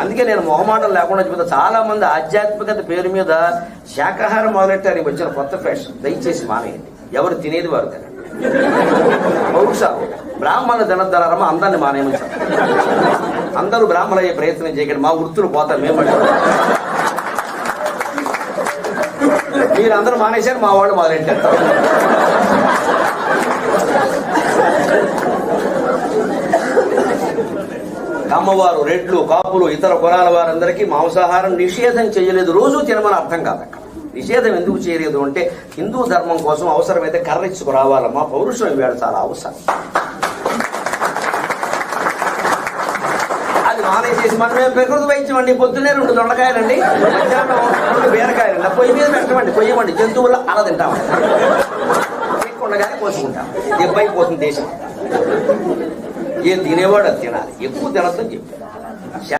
అందుకే నేను మొహమాటం లేకుండా చెబుతా. చాలా మంది ఆధ్యాత్మికత పేరు మీద శాకాహారం మొదలెట్టారు. వచ్చిన కొత్త ఫ్యాషన్ దయచేసి మానేయండి. ఎవరు తినేది వారు తినండి. బహుశా బ్రాహ్మణ తినద్దరమ్మ అందరిని మానేయమని అందరూ బ్రాహ్మణ అయ్యే ప్రయత్నం చేయకండి. మా వృత్తులు పోతారు మేము మీరు మీరందరూ మానేశారు. మా వాళ్ళు మొదలెట్టారు. కమ్మవారు రెడ్లు కాపులు ఇతర కులాల వారందరికీ మాంసాహారం నిషేధం చేయలేదు. రోజు తినమని అర్థం కాదు అక్కడ నిషేధం ఎందుకు చేయలేదు అంటే హిందూ ధర్మం కోసం అవసరమైతే కర్ర ఇచ్చుకురావాలమ్మా పౌరుషం ఇవాళ చాలా అవసరం. అది మానేసేసి మనమే ప్రకృతి వైద్యం అండి పొద్దున్నే రెండు దొండకాయలండి మధ్యాహ్నం రెండు బీరకాయలండి. పొయ్యి మీద పెట్టమండి పొయ్యమండి. జంతువుల అలా తింటామండి. ఉండగానే కోసుకుంటాం. దెబ్బైపోతుంది దేశం. ఏ తినేవాడు అది తినాలి ఎక్కువ తినద్దని చెప్పారు